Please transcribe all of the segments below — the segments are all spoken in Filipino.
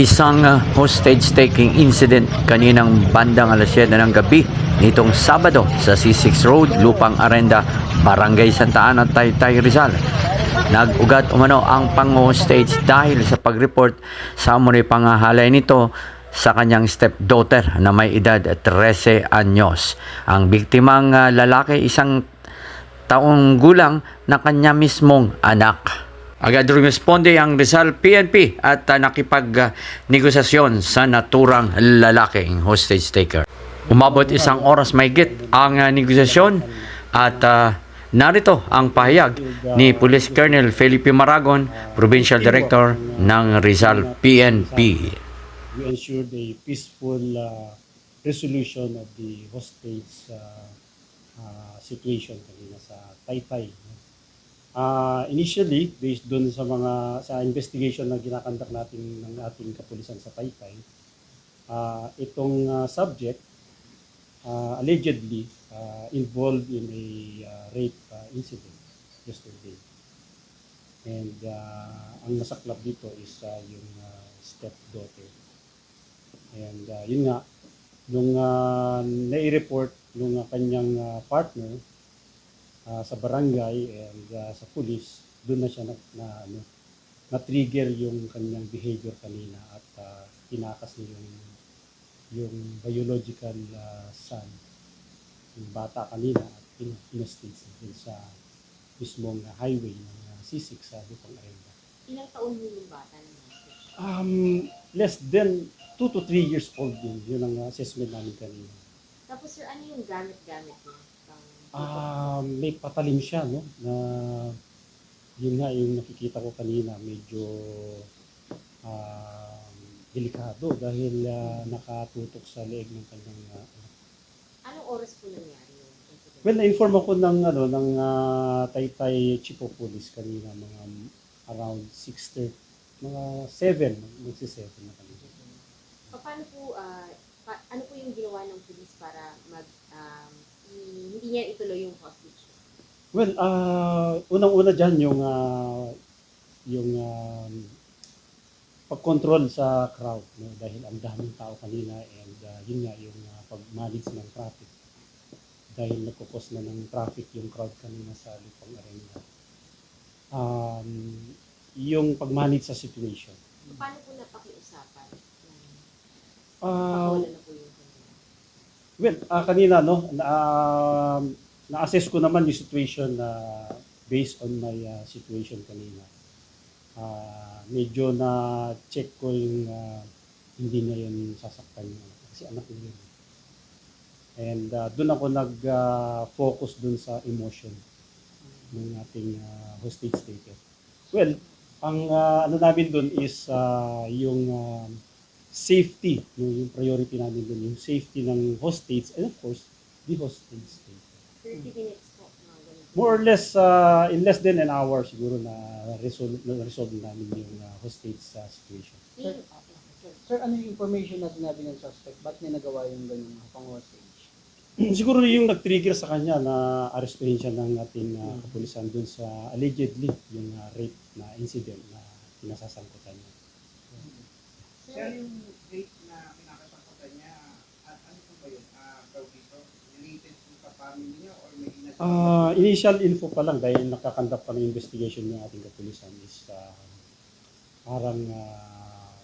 Isang uh, hostage-taking incident kaninang bandang alas 7 ng gabi nitong Sabado sa C6 Road, Lupang Arenda, Barangay Santa Ana, Taytay, Rizal. Nag-ugat umano ang pang-hostage dahil sa pag-report sa umano'y pangahalay nito sa kanyang stepdaughter na may edad 13 anyos. Ang biktimang uh, lalaki isang taong gulang na kanya mismong anak. Agad rumisponde ang Rizal PNP at uh, nakipag-negosasyon sa naturang lalaking hostage taker. Umabot isang oras may ang uh, negosasyon at uh, narito ang pahayag ni Police Colonel Felipe Maragon, Provincial Director ng Rizal PNP. we ensured a peaceful uh, resolution of the hostage uh, uh, situation kanina sa Taytay. Uh, initially, based dun sa mga sa investigation na ginakandak natin ng ating kapulisan sa Taytay, uh, itong uh, subject uh, allegedly uh, involved in a uh, rape uh, incident yesterday. And uh, ang nasaklap dito is uh, yung uh, stepdaughter. And uh, yun nga, nung uh, nai-report nung uh, kanyang uh, partner uh, sa barangay and uh, sa police, doon na siya na, na, ano, na-trigger yung kanyang behavior kanina at uh, tinakas niya yung, yung biological uh, son, yung bata kanina at in, inostage dun sa mismong uh, highway ng uh, C6 sa Lupang Arenda. Ilang taon mo yung bata na Um, less than 2 to 3 years old yun. Yun ang assessment namin kanina. Tapos sir, ano yung gamit-gamit niya? Um, may patalim siya, no? Na yun nga yung nakikita ko kanina, medyo um, delikado dahil ah, nakatutok sa leeg ng kanyang anak. anong oras po nangyari incident? Well, na-inform ako ng ano ng ah, Taytay Chief of Police kanina mga around 6:30 mga 7 magsi-7 na kanina. Pa- Paano po, ah, pa- ano po yung ginawa ng police para mag, i- hindi niya ituloy yung hostage? Well, ah unang-una diyan yung ah, yung um, pag-control sa crowd no dahil ang daming tao kanina and ah, yun nga yung ah, pag-manage ng traffic dahil nagkukos na ng traffic yung crowd kanina sa Lupang Arena. Um, yung pag-manage sa situation. So, paano po napakiusapan? Ah, Pakawala na po kanila. Well, ah, kanina no, na, um, na-assess ko naman yung situation na based on my ah, situation kanina. Ah, medyo na check ko yung ah, hindi na yun sasaktan ko, kasi anak ko yun. And ah, doon ako nag-focus dun sa emotion ng ating ah, hostage taker. Well, ang ah, ano namin dun is ah, yung ah, safety, no, yung priority namin dun, yung safety ng hostage and of course, the hostage taker. 30 minutes po. Mga ganun. More or less, uh, in less than an hour siguro na resolve, na resolve namin yung uh, hostage uh, situation. Yung- sir. Sir, ano yung information na sinabi ng suspect? Ba't niya nagawa yung ganung pang-hostage? siguro yung nag-trigger sa kanya na arestuhin siya ng ating uh, kapulisan dun sa allegedly yung uh, rape na incident na pinasasangkutan niya. Sir, yung date na kinakasangkutan niya, at ano po ba yun? Ah, tawag dito, related po sa family niya or may inat? Uh, initial info pa lang dahil nakakandak pa ng investigation yung ating kapulisan is uh, parang uh,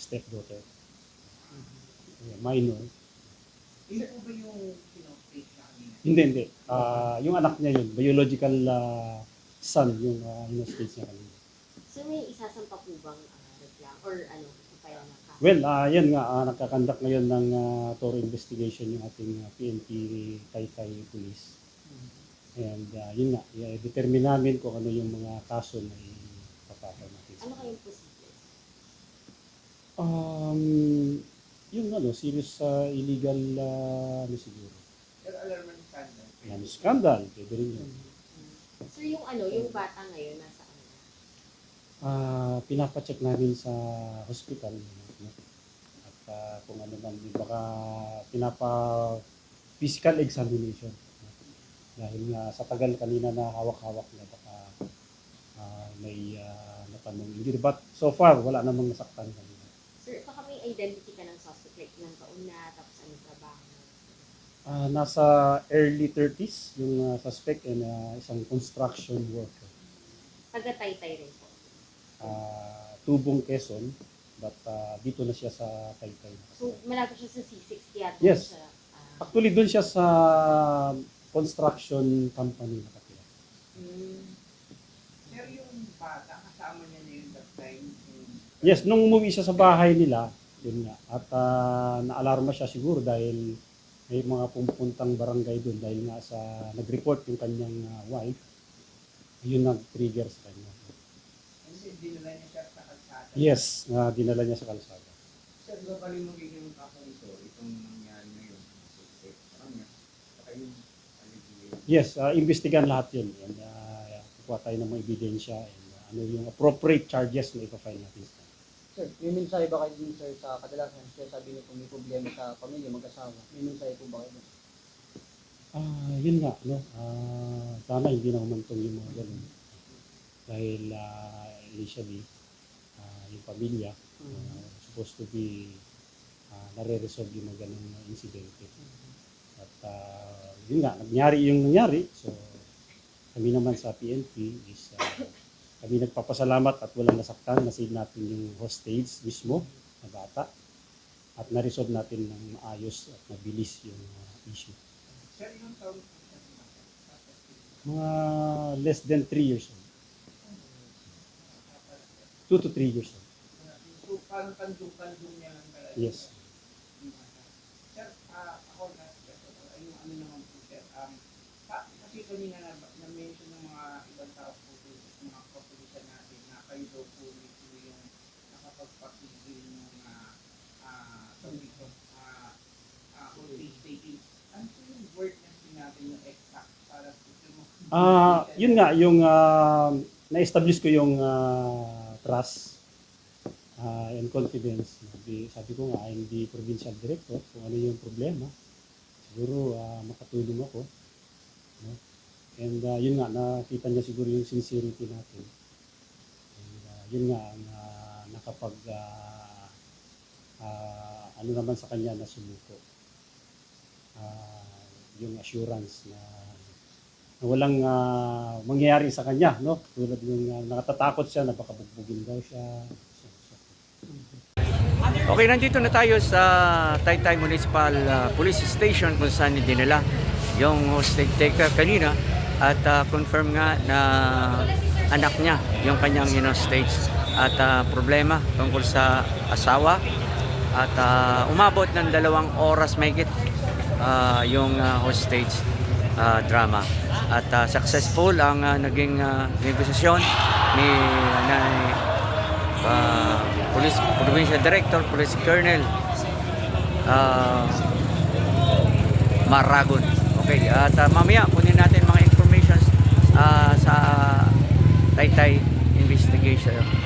stepdaughter, uh, minor. Hindi po ba yung kinostate na kanina? Hindi, hindi. Ah, yung anak niya yun, biological ah, son, yung uh, stage niya kanina. so may isasampa po bang uh, reklamo or ano? Well, ah, yan nga, ah, nagkakandak ngayon ng uh, thorough investigation yung ating ah, PNP Taytay Police. And ah, yun nga, i- determine namin kung ano yung mga kaso na ipapakaw natin. Ano kayong procedure? Um, yung ano, serious sa illegal, ah, ano siguro, Sir, alarman scandal. yan, scandal, pwede rin yun. Sir, yung ano, yung bata ngayon, nasa ano? Ah, pinapacheck namin sa hospital. At ah, kung ano man, baka pinapa physical examination. Dahil nga sa tagal kanina na hawak-hawak na baka ah, may uh, natanong. Hindi, but so far, wala namang nasaktan kanina. Sir, identity ka ng suspect? Like, ilang taon na, tapos anong trabaho? Ah, nasa early 30s yung ah, suspect and ah, isang construction worker. Taga-taytay rin Ah, tubong Quezon, but ah, dito na siya sa Taytay. So, malapit siya sa C6, kaya doon Yes. siya. ah, Actually, doon siya sa construction company nakatira. mm, Sir, yung bata, kasama niya na yun that time. Yung, Yes, nung umuwi siya sa bahay nila, yun nga, at ah, naalarma siya siguro dahil may mga pumupuntang barangay doon dahil nga sa nag-report yung kanyang ah, wife, yun nag-trigger sa kanya. Then dinala niya siya sa kalsada. Yes, na dinala niya sa kalsada. Sir, ba pala yung magiging kaso nito, itong nangyari ngayon, sa kanya, saka yung Yes, uh, investigan lahat yun. And uh, kukuha tayo ng mga ebidensya and uh, ano yung appropriate charges na ipafile natin. Sir, may mensahe ba kayo din sir sa kadalasan siya sabi niyo kung may problema sa pamilya, mag-asawa. May mensahe po ba kayo? Ah, yun nga, no? Ah, sana hindi na humantong yung mga ganun. Dahil ah, initially, ah, yung pamilya, ah, supposed to be uh, nare-resolve yung mga ganung insidente. At ah, yun nga, nangyari yung nangyari. So, kami naman sa PNP is ah, kami nagpapasalamat at walang nasaktan. Nasave natin yung hostage mismo na bata. At na-resolve natin ng maayos at mabilis yung ah, issue. Sir, yung taon Mga less than 3 years old. 2 to 3 years old. Yes. Sir, ah, ako na, yung ano naman po sir, um, pa, kasi kanina na, na-mention ng mga ibang tao po dun, mga kapulisan natin na kayo daw po mismo yung nakapagpapigil ng uh, uh, dito, ah, ah, hostage taking. Ano po yung word na sinabi yung exact para po sa mga Ah, yun nga yung ah, na-establish ko yung ah, trust ah, and confidence. Sabi, sabi ko nga, I'm provincial director. Kung ano yung problema, siguro ah, makatulong ako. No? And ah, yun nga, nakita niya siguro yung sincerity natin. And ah, yun nga, ah, nakapag ah, ah, ano naman sa kanya na sumuko. Ah, yung assurance na na walang ah, mangyayari sa kanya, no? Tulad ng uh, nakatatakot siya na baka bugbugin daw siya. Okay, nandito na tayo sa Taytay Municipal ah, Police Station kung saan dinala yung hostage taker kanina at ah, confirm nga na anak niya yung kanyang you know, at ah, problema tungkol sa asawa at ah, umabot ng dalawang oras mahigit ah, yung ah, hostage ah, drama at ah, successful ang ah, naging ah, negosasyon ni Nanay uh, Police Provincial Director, Police Colonel uh, Maragon. Okay, at uh, mamaya kunin natin mga informations uh, sa Taytay investigation